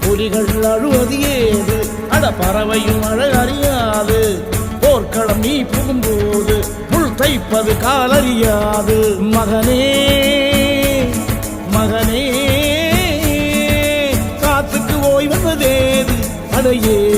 புலிகள் அழுவது ஏது? அட பறவையும் அழ அறியாது. போர்க்களம் நீ புகும்போது புல் தைப்பது காலறியாது. மகனே மகனே காத்துக்கு ஓய்வதேது அடையே